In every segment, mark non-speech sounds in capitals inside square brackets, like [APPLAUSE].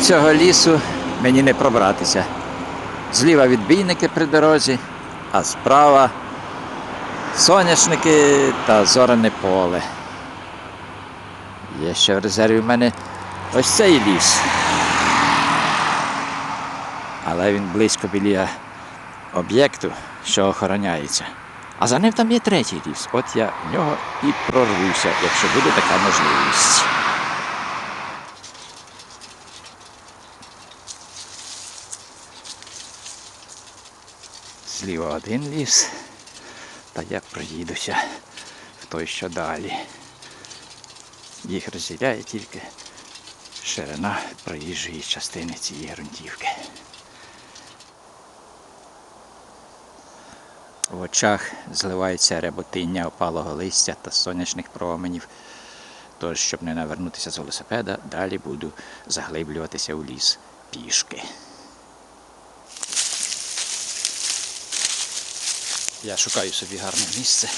Цього лісу мені не пробратися. Зліва відбійники при дорозі, а справа соняшники та зоране поле. Є ще в резерві в мене ось цей ліс. Але він близько біля об'єкту, що охороняється. А за ним там є третій ліс. От я в нього і прорвуся, якщо буде така можливість. Зліва один ліс, та я проїдуся в той, що далі. Їх розділяє тільки ширина проїжджої частини цієї ґрунтівки. В очах зливається ряботиння опалого листя та сонячних променів. Тож, щоб не навернутися з велосипеда, далі буду заглиблюватися у ліс пішки. Я шукаю собі гарне місце,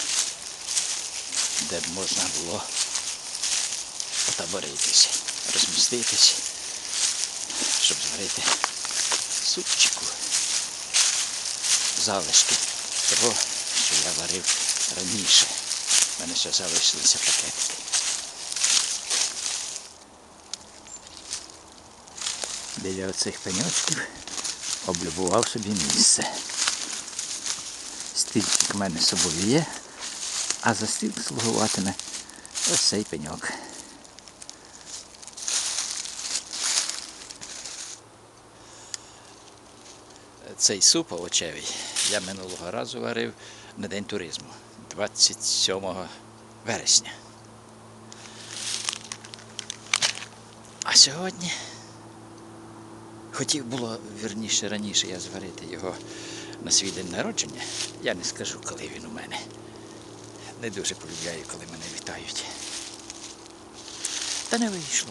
де б можна було потаборитися, розміститись, щоб зварити супчику. Залишки того, що я варив раніше. У мене ще залишилися пакетики. Біля оцих пеньочків облюбував собі місце. В мене з собою є, а за стіл слугуватиме ось цей пеньок. Цей суп овочевий я минулого разу варив на День туризму 27 вересня. А сьогодні хотів було вірніше раніше я зварити його на свій день народження. Я не скажу, коли він у мене. Не дуже полюбляю, коли мене вітають. Та не вийшло.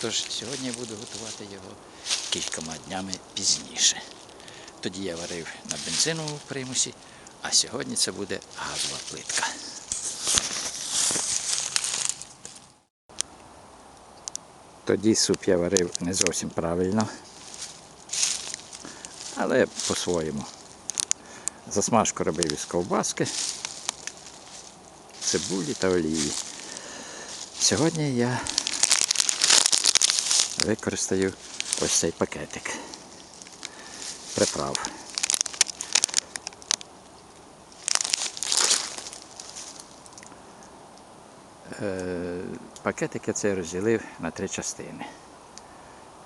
Тож сьогодні я буду готувати його кількома днями пізніше. Тоді я варив на бензиновому примусі, а сьогодні це буде газова плитка. Тоді суп я варив не зовсім правильно, але по-своєму. Засмажку робив із ковбаски, цибулі та олії. Сьогодні я використаю ось цей пакетик приправ. Е, Пакетик я цей розділив на три частини.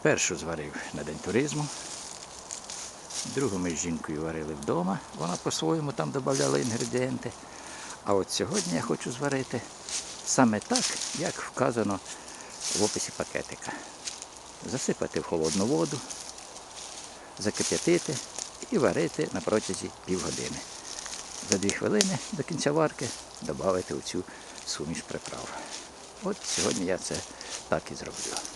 Першу зварив на день туризму, другу ми з жінкою варили вдома, вона по-своєму там додавала інгредієнти. А от сьогодні я хочу зварити саме так, як вказано в описі пакетика. Засипати в холодну воду, закип'ятити і варити на протязі півгодини. За дві хвилини до кінця варки додати оцю суміш приправ. От сьогодні я це так і зроблю.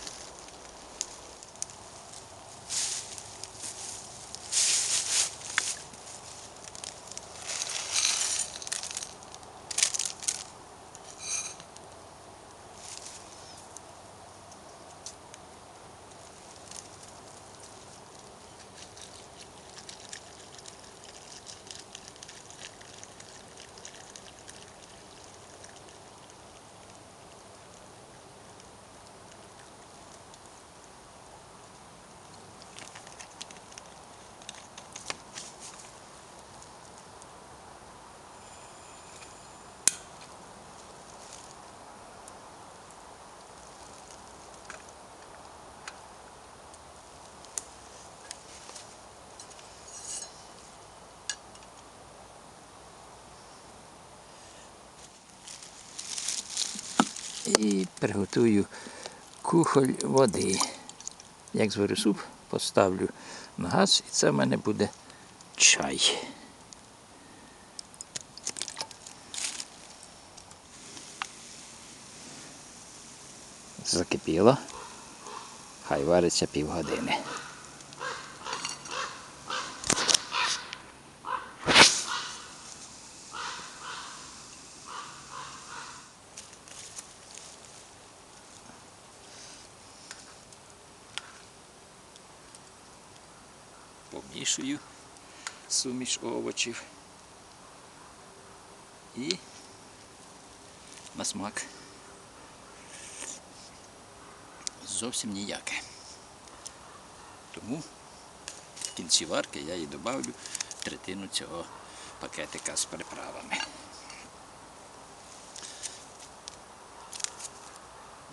І приготую кухоль води. Як зварю суп, поставлю на газ і це в мене буде чай. Закипіло. Хай вариться півгодини. Перемішую суміш овочів. І на смак зовсім ніяке. Тому в кінці варки я їй добавлю третину цього пакетика з приправами.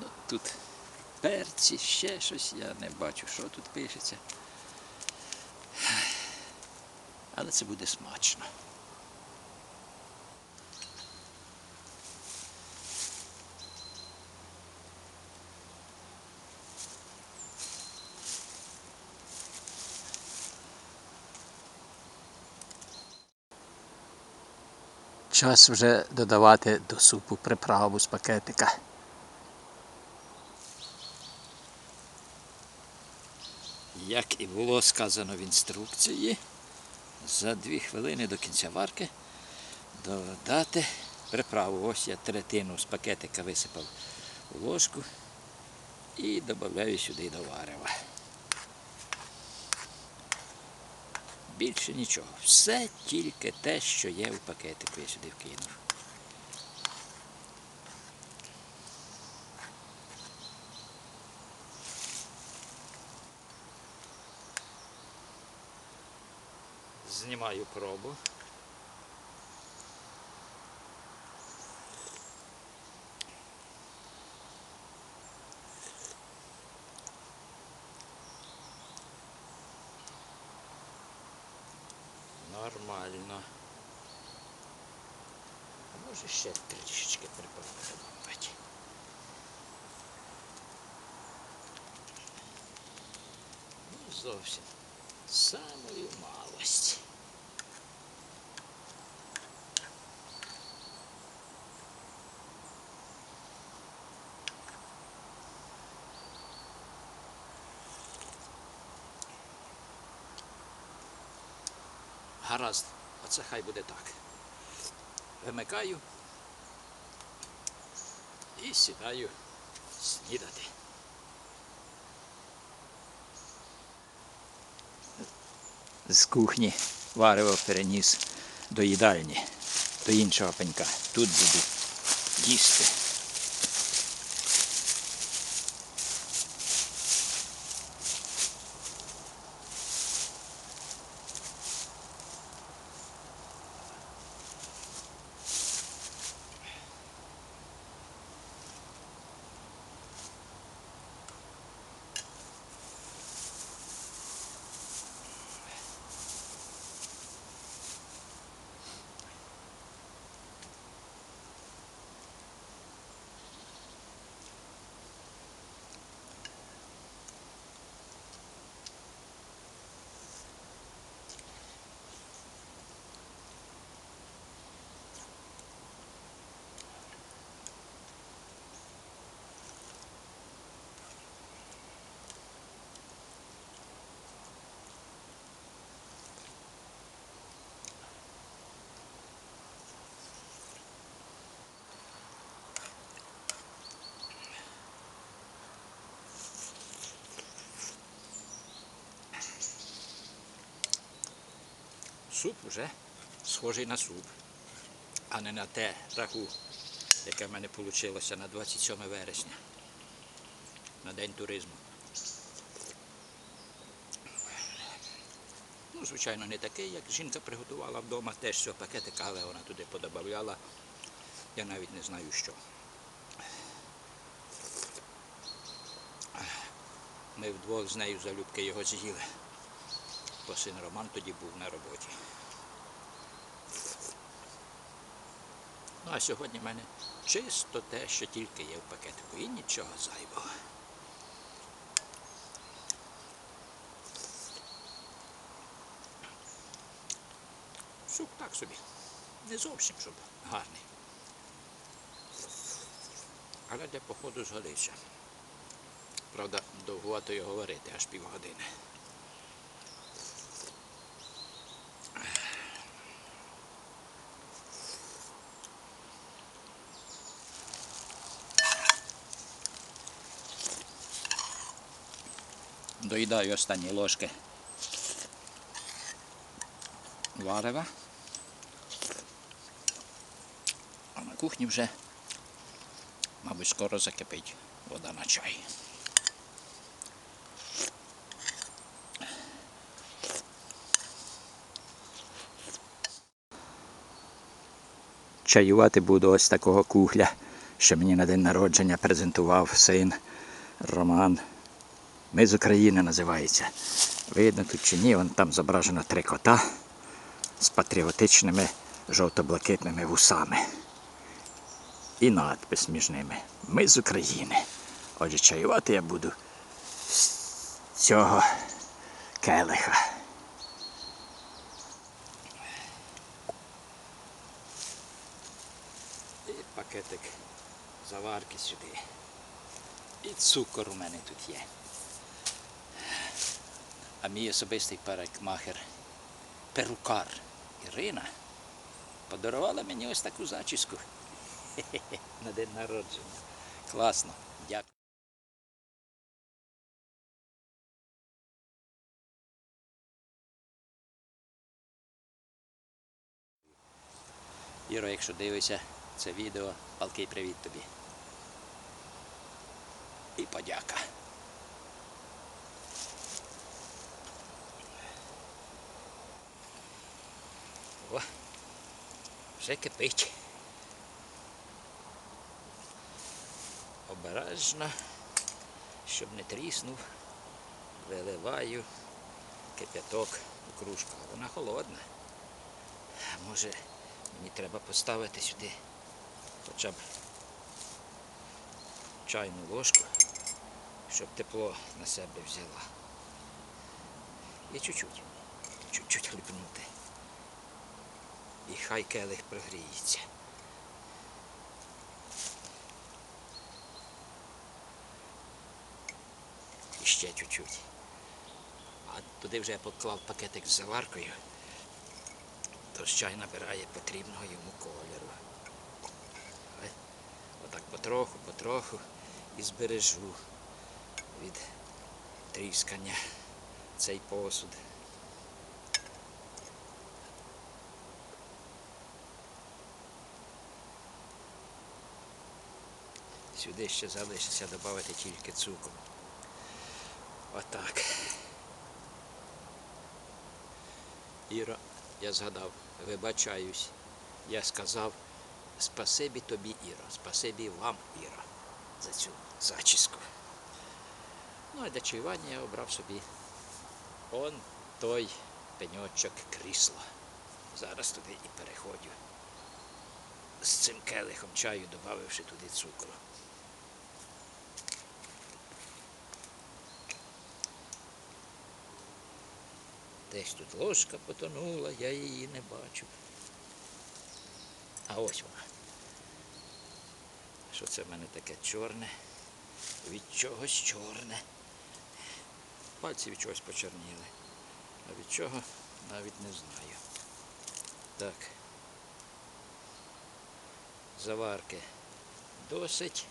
Ну, тут перці, ще щось, я не бачу, що тут пишеться. Але це буде смачно. Час вже додавати до супу приправу з пакетика. Як і було сказано в інструкції, за дві хвилини до кінця варки додати приправу. Ось я третину з пакетика висипав у ложку і додаю сюди до варева. Більше нічого. Все тільки те, що є у пакетику, я сюди вкинув. Знімаю пробу. Нормально. А може ще трішечки приправи добавити. Ну, зовсім. Самою малості. Гаразд, оце хай буде так. Вимикаю і сідаю снідати. З кухні варево переніс до їдальні, до іншого пенька. Тут буду їсти. Суп уже схожий на суп, а не на те рагу, яке в мене вийшло на 27 вересня, на день туризму. Ну, звичайно, не такий, як жінка приготувала вдома, теж цього пакетика, але вона туди подобавляла. Я навіть не знаю що. Ми вдвох з нею залюбки його з'їли. Бо син Роман тоді був на роботі. Ну а сьогодні в мене чисто те, що тільки є в пакетику, і нічого зайвого. Суп так собі. Не зовсім щоб гарний. Але для походу згодиться. Правда, довгувато його варити, аж півгодини. Доїдаю останні ложки варева. А на кухні вже, мабуть, скоро закипить вода на чай. Чаювати буду ось такого кухля, що мені на день народження презентував син Роман. Ми з України називається. Видно тут чи ні, вон там зображено три кота з патріотичними жовто-блакитними вусами. І надпис між ними. Ми з України. Отже, чаювати я буду з цього келиха. І пакетик заварки сюди. І цукор у мене тут є. А мій особистий парикмахер, перукар Ірина подарувала мені ось таку зачіску. На день народження. Класно. Дякую. Іро, якщо дивишся це відео, палкий привіт тобі. І подяка. О, вже кипить. Обережно, щоб не тріснув, виливаю кип'яток у кружку. Вона холодна. Може мені треба поставити сюди хоча б чайну ложку, щоб тепло на себе взяла. І чуть-чуть, чуть-чуть хлібнути. І хай келих прогріється. І ще чуть-чуть. А туди вже я поклав пакетик з заваркою, тож чай набирає потрібного йому кольору. Отак потроху, потроху і збережу від тріскання цей посуд. Сюди ще залишиться додати тільки цукру. Отак. Іра, я згадав, вибачаюсь. Я сказав спасибі тобі, Іра, спасибі вам, Іра, за цю зачіску. Ну, а для чаювання я обрав собі он той пеньочок крісла. Зараз туди і переходжу. З цим келихом чаю, додавши туди цукру. Десь тут ложка потонула, я її не бачу. А ось вона. Що це в мене таке чорне? Від чогось чорне. Пальці від чогось почорніли. А від чого навіть не знаю. Так. Заварки досить.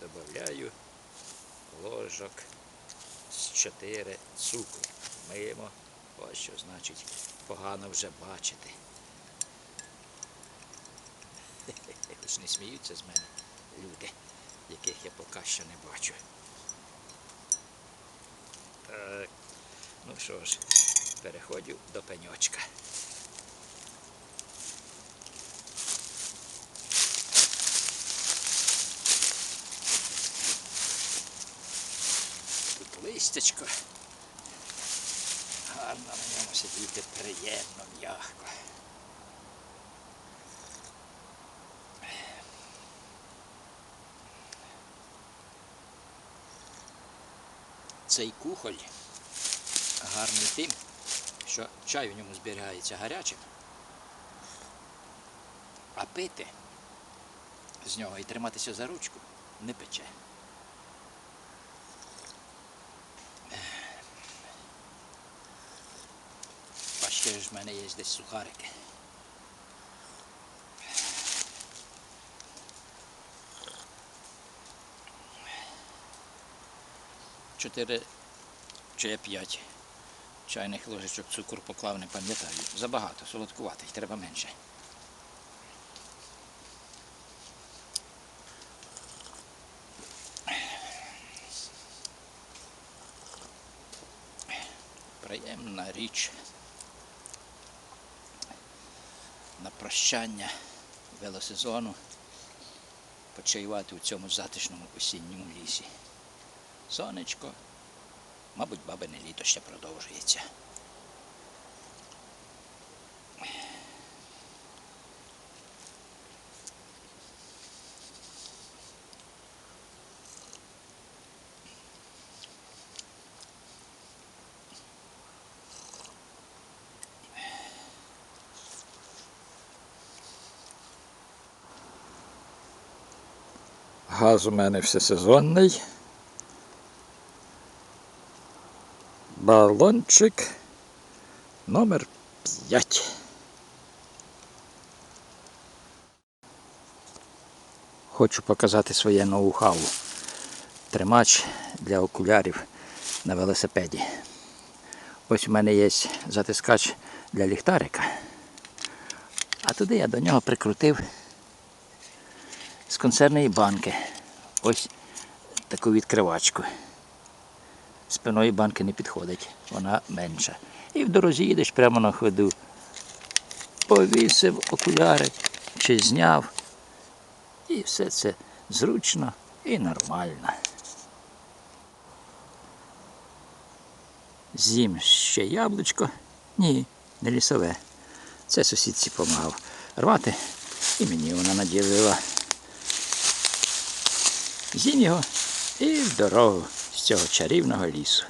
Добавляю ложок 4 цукру. Миємо. Ось що значить погано вже бачити. [LAUGHS] Ось не сміються з мене люди, яких я поки що не бачу. Так, ну що ж, переходжу до пеньочка. Листячко. Гарно на ньому сидіти, приємно, м'яко. Цей кухоль гарний тим, що чай в ньому зберігається гарячим, а пити з нього і триматися за ручку не пече. А ще ж в мене є десь сухарики. Чотири чи п'ять чайних ложечок цукру поклав, не пам'ятаю. Забагато, солодкуватий, треба менше. Приємна річ на прощання велосезону почаювати у цьому затишному осінньому лісі. Сонечко, мабуть, бабине літо ще продовжується. Газ у мене всесезонний. Балончик номер 5. Хочу показати своє ноу-хау. Тримач для окулярів на велосипеді. Ось у мене є затискач для ліхтарика. А туди я до нього прикрутив з консервної банки. Ось таку відкривачку. Спиною банки не підходить, вона менша. І в дорозі їдеш прямо на ходу. Повісив окуляри чи зняв. І все це зручно і нормально. З'їм ще яблучко. Ні, не лісове. Це сусідці допомагав рвати і мені вона наділила. З'їм його і в дорогу з цього чарівного лісу.